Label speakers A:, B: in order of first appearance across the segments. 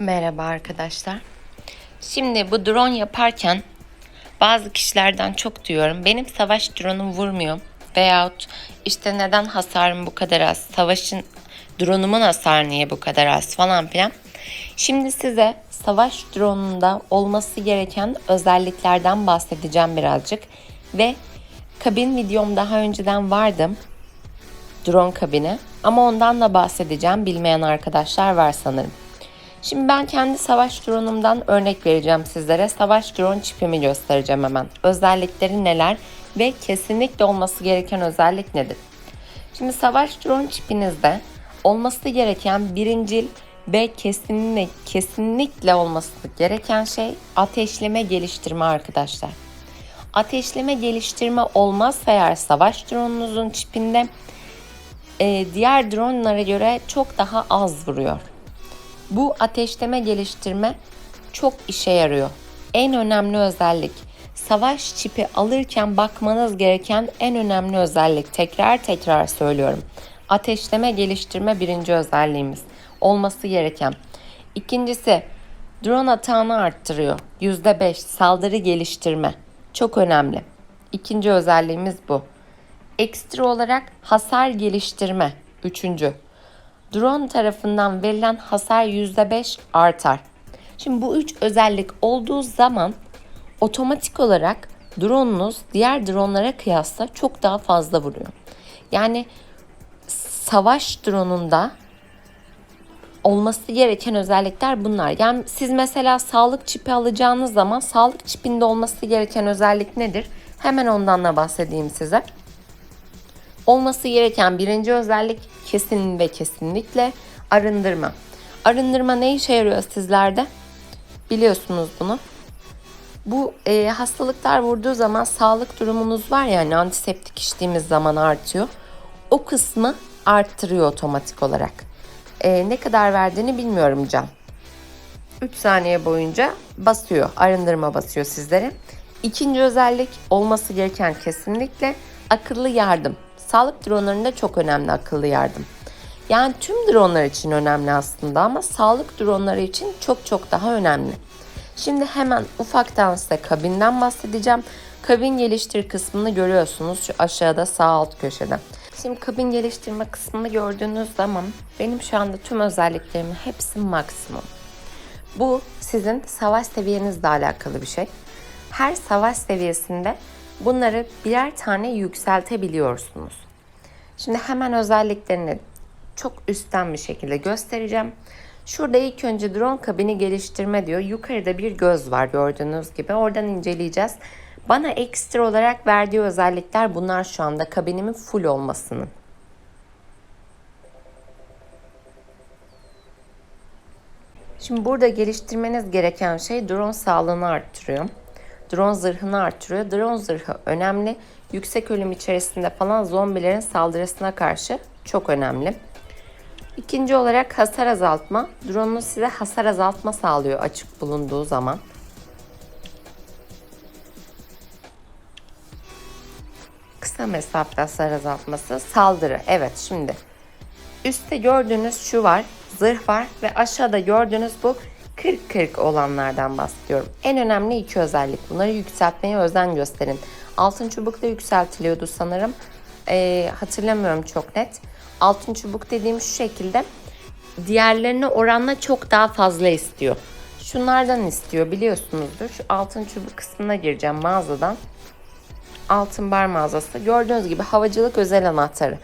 A: Merhaba arkadaşlar. Şimdi bu drone yaparken bazı kişilerden çok duyuyorum. Benim savaş drone'um vurmuyor. Veyahut işte neden hasarım bu kadar az? Savaşın drone'umun hasarı niye bu kadar az falan filan. Şimdi size savaş drone'unda olması gereken özelliklerden bahsedeceğim birazcık. Ve kabin videom daha önceden vardı. Drone kabini. Ama ondan da bahsedeceğim. Bilmeyen arkadaşlar var sanırım. Şimdi ben kendi savaş drone'umdan örnek vereceğim sizlere. Savaş drone çipimi göstereceğim hemen. Özellikleri neler ve kesinlikle olması gereken özellik nedir? Şimdi savaş drone çipinizde olması gereken birincil ve kesinlikle, kesinlikle olması gereken şey ateşleme geliştirme arkadaşlar. Ateşleme geliştirme olmazsa eğer savaş drone'unuzun çipinde e, diğer drone'lara göre çok daha az vuruyor. Bu ateşleme geliştirme çok işe yarıyor. En önemli özellik savaş çipi alırken bakmanız gereken en önemli özellik. Tekrar tekrar söylüyorum. Ateşleme geliştirme birinci özelliğimiz. Olması gereken. İkincisi drone atağını arttırıyor. %5 saldırı geliştirme. Çok önemli. İkinci özelliğimiz bu. Ekstra olarak hasar geliştirme. Üçüncü. Drone tarafından verilen hasar %5 artar. Şimdi bu üç özellik olduğu zaman otomatik olarak drone'unuz diğer drone'lara kıyasla çok daha fazla vuruyor. Yani savaş drone'unda olması gereken özellikler bunlar. Yani siz mesela sağlık çipi alacağınız zaman sağlık çipinde olması gereken özellik nedir? Hemen ondan da bahsedeyim size. Olması gereken birinci özellik kesin ve kesinlikle arındırma. Arındırma ne işe yarıyor sizlerde? Biliyorsunuz bunu. Bu e, hastalıklar vurduğu zaman sağlık durumunuz var yani antiseptik içtiğimiz zaman artıyor. O kısmı arttırıyor otomatik olarak. E, ne kadar verdiğini bilmiyorum can. 3 saniye boyunca basıyor, arındırma basıyor sizlere. İkinci özellik olması gereken kesinlikle akıllı yardım. Sağlık dronlarında çok önemli akıllı yardım. Yani tüm dronlar için önemli aslında ama sağlık dronları için çok çok daha önemli. Şimdi hemen ufaktan size kabinden bahsedeceğim. Kabin geliştir kısmını görüyorsunuz şu aşağıda sağ alt köşede. Şimdi kabin geliştirme kısmını gördüğünüz zaman benim şu anda tüm özelliklerimin hepsi maksimum. Bu sizin savaş seviyenizle alakalı bir şey. Her savaş seviyesinde bunları birer tane yükseltebiliyorsunuz. Şimdi hemen özelliklerini çok üstten bir şekilde göstereceğim. Şurada ilk önce drone kabini geliştirme diyor. Yukarıda bir göz var gördüğünüz gibi. Oradan inceleyeceğiz. Bana ekstra olarak verdiği özellikler bunlar şu anda kabinimin full olmasının. Şimdi burada geliştirmeniz gereken şey drone sağlığını arttırıyor. Drone zırhını artırıyor. Drone zırhı önemli. Yüksek ölüm içerisinde falan zombilerin saldırısına karşı çok önemli. İkinci olarak hasar azaltma. Drone'un size hasar azaltma sağlıyor açık bulunduğu zaman. Kısa mesafede hasar azaltması. Saldırı. Evet şimdi. Üstte gördüğünüz şu var. Zırh var ve aşağıda gördüğünüz bu 40-40 olanlardan bahsediyorum. En önemli iki özellik. Bunları yükseltmeye özen gösterin. Altın çubukta yükseltiliyordu sanırım. Ee, hatırlamıyorum çok net. Altın çubuk dediğim şu şekilde. Diğerlerine oranla çok daha fazla istiyor. Şunlardan istiyor biliyorsunuzdur. Şu altın çubuk kısmına gireceğim mağazadan. Altın bar mağazası. Gördüğünüz gibi havacılık özel anahtarı.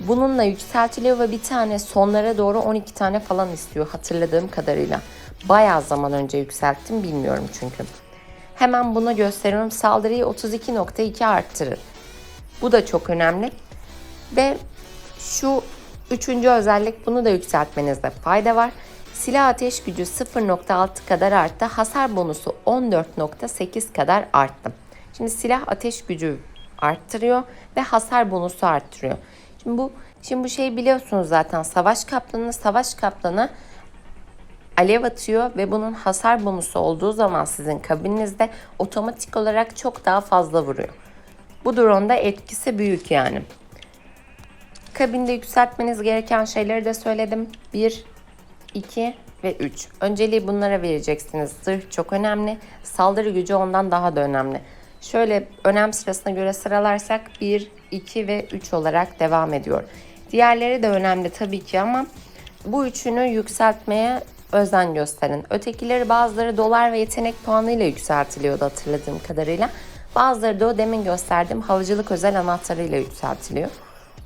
A: Bununla yükseltiliyor ve bir tane sonlara doğru 12 tane falan istiyor hatırladığım kadarıyla. Bayağı zaman önce yükselttim bilmiyorum çünkü. Hemen bunu gösteriyorum. Saldırıyı 32.2 arttırır. Bu da çok önemli. Ve şu üçüncü özellik bunu da yükseltmenizde fayda var. Silah ateş gücü 0.6 kadar arttı. Hasar bonusu 14.8 kadar arttı. Şimdi silah ateş gücü arttırıyor ve hasar bonusu arttırıyor. Şimdi bu şimdi bu şeyi biliyorsunuz zaten. Savaş kaplanı savaş kaplanı alev atıyor ve bunun hasar bonusu olduğu zaman sizin kabininizde otomatik olarak çok daha fazla vuruyor. Bu drone'da etkisi büyük yani. Kabinde yükseltmeniz gereken şeyleri de söyledim. 1, 2, ve 3. Önceliği bunlara vereceksiniz. Zırh çok önemli. Saldırı gücü ondan daha da önemli. Şöyle önem sırasına göre sıralarsak 1, 2 ve 3 olarak devam ediyor. Diğerleri de önemli tabii ki ama bu üçünü yükseltmeye özen gösterin. Ötekileri bazıları dolar ve yetenek puanıyla yükseltiliyordu hatırladığım kadarıyla. Bazıları da o demin gösterdiğim havcılık özel anahtarıyla yükseltiliyor.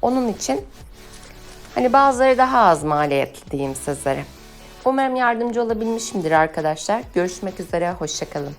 A: Onun için hani bazıları daha az maliyetli diyeyim sizlere. Umarım yardımcı olabilmişimdir arkadaşlar. Görüşmek üzere, hoşçakalın.